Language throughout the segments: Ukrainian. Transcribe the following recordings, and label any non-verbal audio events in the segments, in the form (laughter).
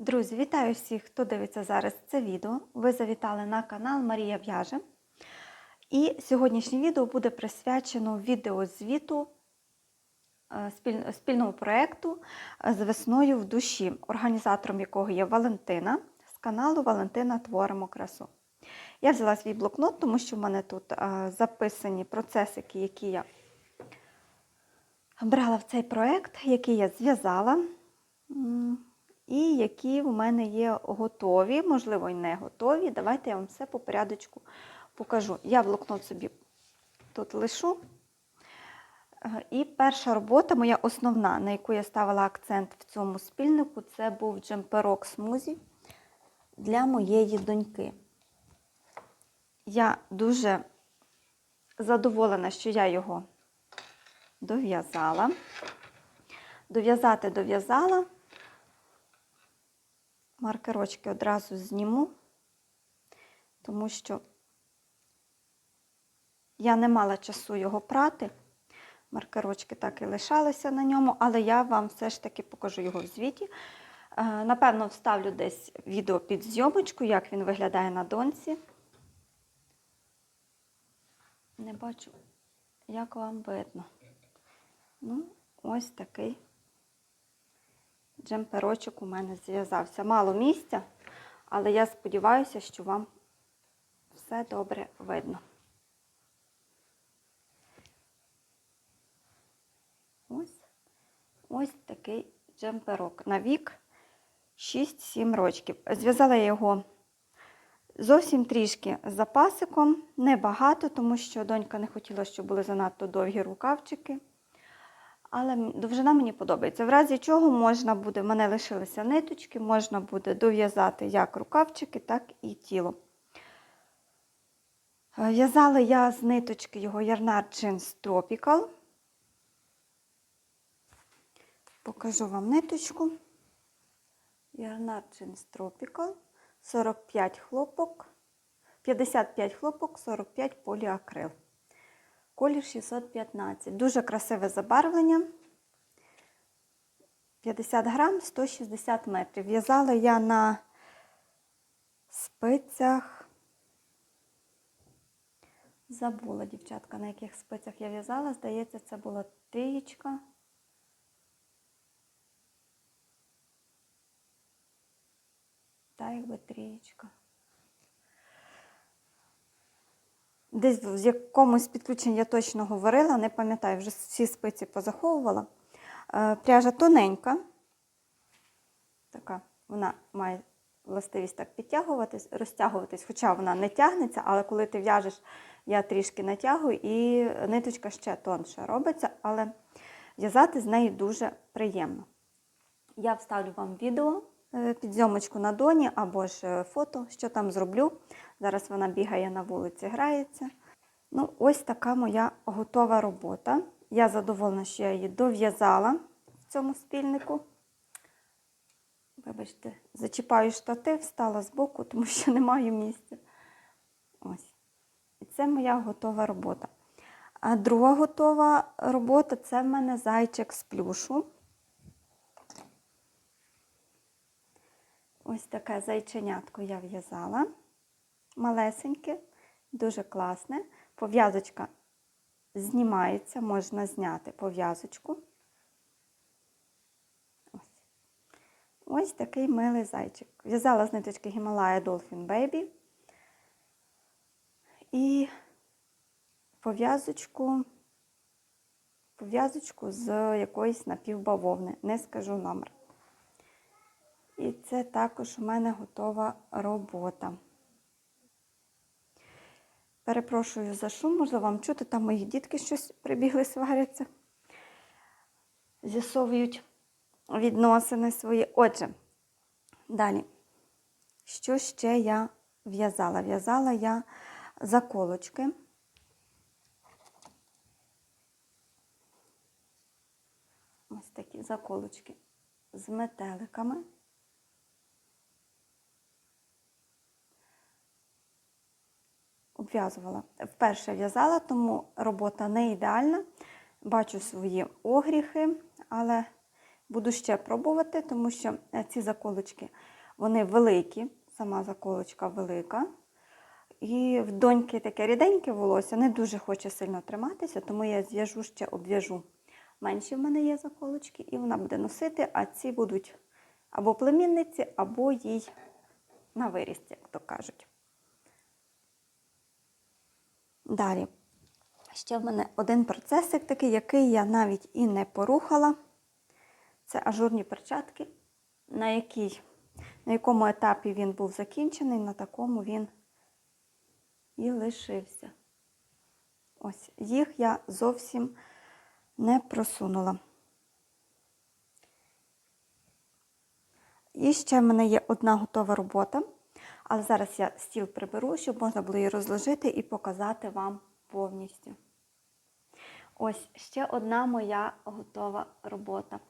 Друзі, вітаю всіх, хто дивиться зараз це відео. Ви завітали на канал Марія В'яже. І сьогоднішнє відео буде присвячено відеозвіту е, спільного проєкту е, з весною в душі, організатором якого є Валентина з каналу Валентина Творимо красу. Я взяла свій блокнот, тому що в мене тут е, записані процесики, які я брала в цей проєкт, який я зв'язала. І які в мене є готові, можливо, і не готові. Давайте я вам все по порядочку покажу. Я блокнот собі тут лишу. Е, І перша робота, моя основна, на яку я ставила акцент в цьому спільнику, це був джемперок смузі для моєї доньки. Я дуже задоволена, що я його дов'язала. Дов'язати дов'язала. Маркерочки одразу зніму, тому що я не мала часу його прати. Маркерочки так і лишалися на ньому, але я вам все ж таки покажу його в звіті. Е, Напевно, вставлю десь відео під зйомочку, як він виглядає на доньці. Не бачу, як вам видно. Ну, ось такий джемперочок у мене зв'язався. Мало місця, але я сподіваюся, що вам все добре видно. Ось, ось такий джемперок на вік 6-7 рочків. Зв'язала я його зовсім трішки з запасиком, небагато, тому що донька не хотіла, щоб були занадто довгі рукавчики. Але довжина мені подобається. В разі чого можна буде, в мене лишилися ниточки, можна буде дов'язати як рукавчики, так і тіло. Е, В'язала я з ниточки його Ярнар Jeans Tropical. Покажу вам ниточку. Ярнар Jeans Tropical. 45 хлопок, 55 хлопок, 45 поліакрил. Колір 615. Дуже красиве забарвлення. 50 грам, 160 метрів. В'язала я на спицях. Забула, дівчатка, на яких спицях я в'язала. Здається, це була трієчка. Та якби трієчка. Десь в якомусь підключенні я точно говорила, не пам'ятаю, вже всі спиці позаховувала. Е, Пряжа тоненька, така, вона має властивість так підтягуватись, розтягуватись, хоча вона не тягнеться, але коли ти в'яжеш, я трішки натягую і ниточка ще тонша робиться, але в'язати з нею дуже приємно. Я вставлю вам відео е, під зйомочку на доні або ж е, фото, що там зроблю. Зараз вона бігає на вулиці, грається. Ну, ось така моя готова робота. Я задоволена, що я її дов'язала в цьому спільнику. Вибачте, зачіпаю штатив, встала збоку, тому що (laughs) не маю місця. Ось. І це моя готова робота. А друга готова робота це в мене зайчик з плюшу. Ось таке зайченятко я в'язала. Малесеньке, дуже класне. Пов'язочка знімається, можна зняти пов'язочку. Ось. Ось такий милий зайчик. В'язала з ниточки Himalaya Dolphin Baby. І пов'язочку, пов'язочку з якоїсь напівбавовни. Не скажу номер. І це також у мене готова робота. Перепрошую за шум, можливо, вам чути, там мої дітки щось прибігли, сваряться, з'ясовують відносини свої. Отже, далі. Що ще я в'язала? В'язала я заколочки. Ось такі заколочки з метеликами. Обв'язувала. Вперше в'язала, тому робота не ідеальна. Бачу свої огріхи, але Буду ще пробувати, тому що е, ці заколочки вони великі, сама заколочка велика. І в доньки таке ріденьке волосся, не дуже хоче сильно триматися, тому я зв'яжу ще обв'яжу. Менші в мене є заколочки, і вона буде носити, а ці будуть або племінниці, або їй на виріст, як то кажуть. Далі. Ще в мене один процесик такий, який я навіть і не порухала. Це ажурні перчатки, на, якій, на якому етапі він був закінчений, на такому він і лишився. Ось, їх я зовсім не просунула. І ще в мене є одна готова робота, але зараз я стіл приберу, щоб можна було її розложити і показати вам повністю. Ось ще одна моя готова робота.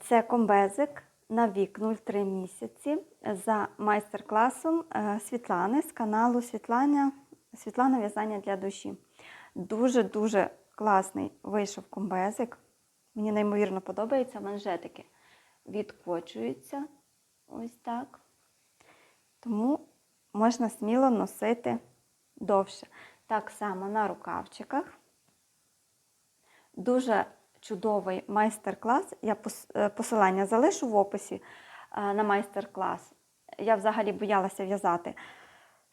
Це комбезик на вік 0,3 місяці за майстер-класом е, Світлани з каналу Світлана, Світлана В'язання для душі. Дуже-дуже класний вийшов комбезик. Мені неймовірно подобається манжетики. Відкочуються ось так. Тому можна сміло носити довше. Так само на рукавчиках. Дуже чудовий майстер-клас. Я е, посилання залишу в описі е, на майстер-клас. Я взагалі боялася в'язати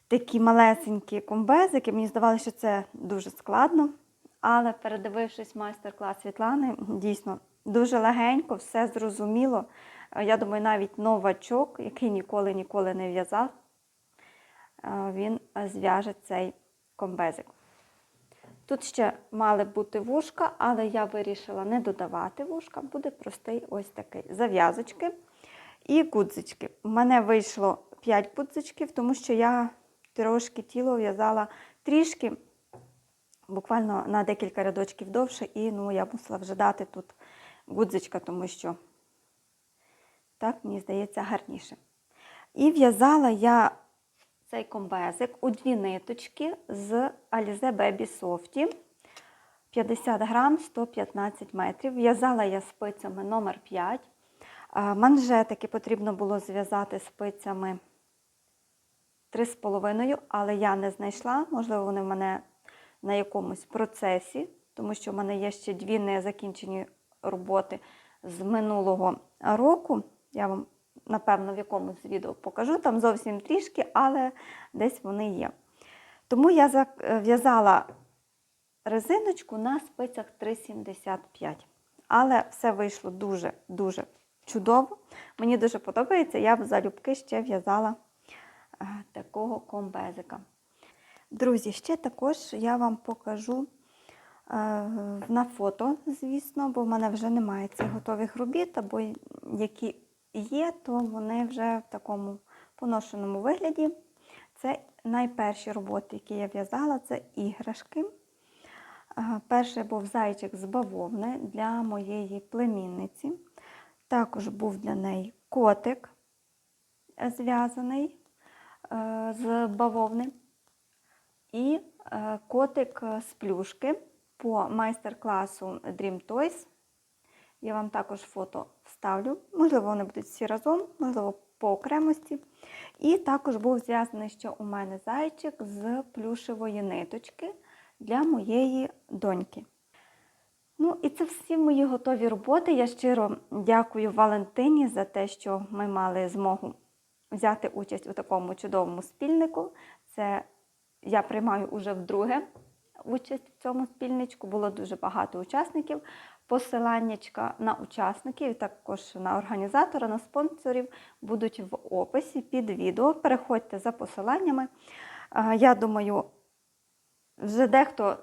такі малесенькі комбезики. Мені здавалося, що це дуже складно. Але передивившись майстер-клас Світлани, дійсно дуже легенько, все зрозуміло. Е, Я думаю, навіть новачок, який ніколи ніколи не в'язав, е, він зв'яже цей комбезик. Тут ще мали бути вушка, але я вирішила не додавати вушка, буде простий ось такий зав'язочки і гудзички. У мене вийшло 5 гудзичків, тому що я трошки тіло в'язала трішки, буквально на декілька рядочків довше, і ну, я мусила вже дати тут гудзичка, тому що так, мені здається, гарніше. І в'язала я цей комбезик у дві ниточки з Alize Baby Softy. 50 грам, 115 метрів. В'язала я спицями номер 5. Манжетики потрібно було зв'язати спицями 3,5, але я не знайшла. Можливо, вони в мене на якомусь процесі, тому що в мене є ще дві незакінчені роботи з минулого року. Я вам, напевно, в якомусь відео покажу. Там зовсім трішки, але десь вони є. Тому я зак- в'язала резиночку на спицях 3,75. Але все вийшло дуже-дуже чудово. Мені дуже подобається. Я б залюбки ще в'язала е, такого комбезика. Друзі, ще також я вам покажу е, на фото, звісно, бо в мене вже немає цих готових робіт, або які є, то вони вже в такому поношеному вигляді. Це найперші роботи, які я в'язала, це іграшки. Е, Перший був зайчик з бавовни для моєї племінниці. Також був для неї котик е, зв'язаний е, з бавовни. І котик з плюшки по майстер-класу Dream Toys. Я вам також фото вставлю. Можливо, вони будуть всі разом, можливо, по окремості. І також був зв'язаний ще у мене зайчик з плюшевої ниточки для моєї доньки. Ну, і це всі мої готові роботи. Я щиро дякую Валентині за те, що ми мали змогу взяти участь у такому чудовому спільнику. Це я приймаю уже вдруге участь в цьому спільничку. Було дуже багато учасників. Посиланнячка на учасників, також на організатора, на спонсорів будуть в описі під відео. Переходьте за посиланнями. Я думаю, вже дехто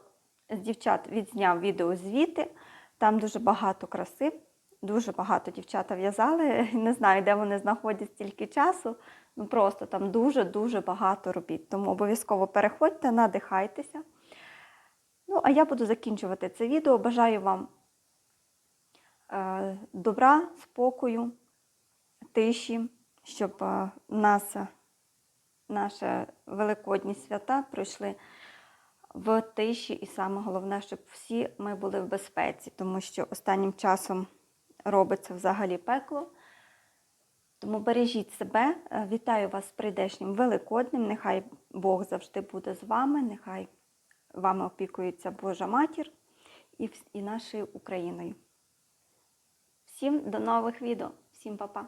з дівчат відзняв відео звіти. Там дуже багато краси, дуже багато дівчата в'язали. (laughs) Не знаю, де вони знаходять стільки часу. Ну просто там дуже-дуже багато робіт. Тому обов'язково переходьте, надихайтеся. Ну, а я буду закінчувати це відео. Бажаю вам добра, спокою, тиші, щоб е, нас, наші великодні свята пройшли в тиші, і саме головне, щоб всі ми були в безпеці, тому що останнім часом робиться взагалі пекло. Тому бережіть себе. Е, Вітаю вас з прийдешнім Великоднем. Нехай Бог завжди буде з вами, нехай вами опікується Божа Матір і нашою Україною. Всім до нових відео. Всім па-па!